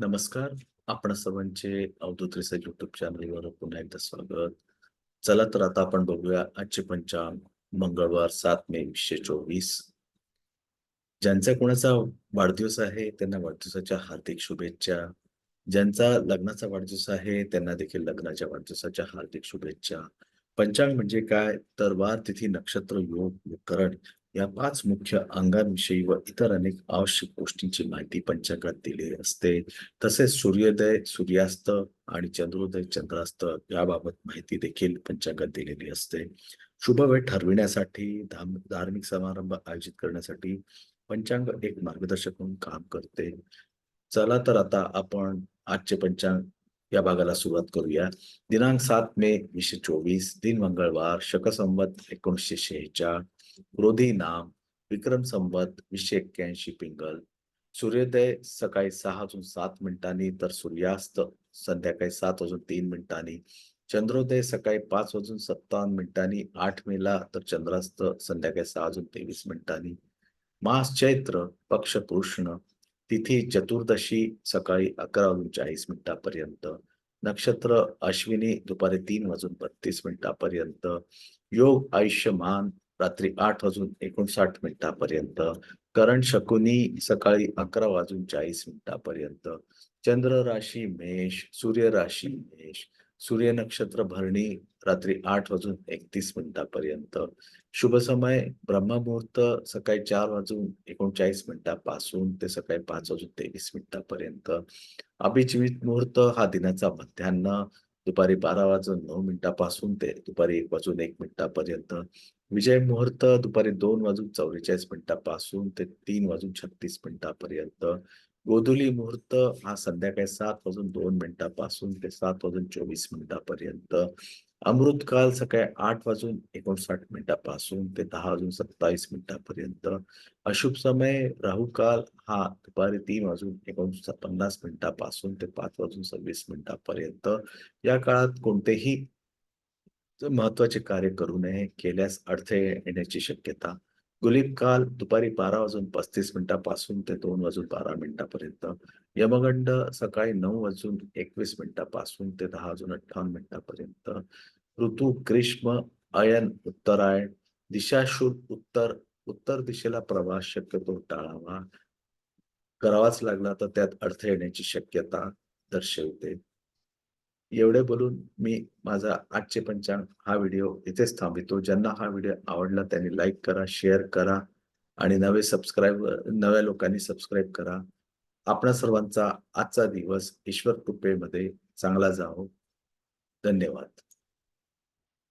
नमस्कार. आपण सर्वांचे अवधूत रिसर्च युट्यूब चॅनलवर पुन्हा एकदा स्वागत. चला तर आता आपण बघूया आजचे पंचांग. मंगळवार सात मे वीसशे चोवीस. ज्यांचा कोणाचा वाढदिवस आहे त्यांना वाढदिवसाच्या हार्दिक शुभेच्छा. ज्यांचा लग्नाचा वाढदिवस आहे त्यांना देखील लग्नाच्या वाढदिवसाच्या हार्दिक शुभेच्छा. पंचांग म्हणजे काय? तर वार तिथी नक्षत्र योग करण या पाच मुख्य अंगांविषयी व इतर अनेक आवश्यक गोष्टींची माहिती पंचांगात दिलेली असते. तसेच सूर्योदय सूर्यास्त आणि चंद्रोदय चंद्रास्त याबाबत माहिती देखील पंचांगात दिलेली असते. शुभ वेळ ठरविण्यासाठी धाम धार्मिक समारंभ आयोजित करण्यासाठी पंचांग एक मार्गदर्शक म्हणून काम करते. चला तर आता आपण आजचे पंचांग या भागाला सुरुवात करूया. दिनांक सात मे वीसशे चोवीस दिन मंगळवार शकसंवत एकोणीसशे शेहेचाळ क्रोधी नाम विक्रम संवत वीसशे एक्क्याऐंशी पिंगल. सूर्योदय सकाळी सहा वाजून सात मिनिटांनी तर सूर्यास्त संध्याकाळी सात वाजून तीन मिनिटांनी. चंद्रोदय सकाळी पाच वाजून सत्तावन्न मिनिटांनी आठ मेला तर चंद्रास्त संध्याकाळी सहा वाजून तेवीस मिनिटांनी. मास चैत्र पक्ष कृष्ण तिथी चतुर्दशी सकाळी अकरा वाजून चाळीस मिनिटापर्यंत. नक्षत्र अश्विनी दुपारी तीन वाजून बत्तीस मिनिटापर्यंत. योग आयुष्यमान रात्री आठ वाजून एकोणसाठ मिनिटापर्यंत. करण शकुनी सकाळी अकरा वाजून चाळीस मिनिटापर्यंत. चंद्र राशी मेष सूर्य राशी मेष सूर्य नक्षत्र भरणी रात्री आठ वाजून एकतीस मिनिटापर्यंत. शुभ समय ब्रह्ममुहूर्त सकाळी चार वाजून एकोणचाळीस मिनिटापासून ते सकाळी पाच वाजून तेवीस मिनिटापर्यंत. अभिजीवित मुहूर्त हा दिनाचा मध्यान्ह. दुपारी बारा वाजून नऊ मिनिटापासून ते दुपारी एक वाजून एक मिनिटापर्यंत. विजय मुहूर्त दुपारी दोन वाजून चौवेचाळीस मिनिटापासून ते तीन वाजून छत्तीस मिनिटापर्यंत. गोधुली मुहूर्त हा संध्याकाळी सात वाजून दोन मिनिटापासून ते सात वाजून चोवीस मिनिटापर्यंत. अमृतकाल सकाळी आठ वाजून एकोणसाठ मिनिटापासून ते दहा वाजून सत्तावीस मिनिटापर्यंत. अशुभ समय राहुकाल हा दुपारी तीन वाजून एकोणसा पन्नास मिनिटापासून ते पाच वाजून सव्वीस मिनिटापर्यंत. या काळात कोणतेही महत्त्वाचे कार्य करू नये केल्यास अडथळे येण्याची शक्यता गुलिक काल दुपारी बारा वाजून पस्तीस मिनिटापासून ते दोन वाजून बारा मिनिटापर्यंत. यमगंड सकाळी नऊ वाजून एकवीस मिनिटापासून ते दहा वाजून अठ्ठावन्न मिनिटापर्यंत. ऋतू ग्रीष्म अयन उत्तरायण दिशाशूल उत्तर उत्तर दिशेला प्रवास शक्यतो टाळावा. करावाच लागला तर त्यात अडथळे येण्याची शक्यता दर्शवते. एवढे बोलून मी माझा आजचे पंचांग हा व्हिडिओ इथेच थांबितो ज्यांना हा व्हिडिओ आवडला त्यांनी लाईक करा शेअर करा आणि नवे सबस्क्राईब नव्या लोकांनी सबस्क्राईब करा. आपणा सर्वांचा आजचा दिवस ईश्वर कृपेमध्ये चांगला जावो. धन्यवाद.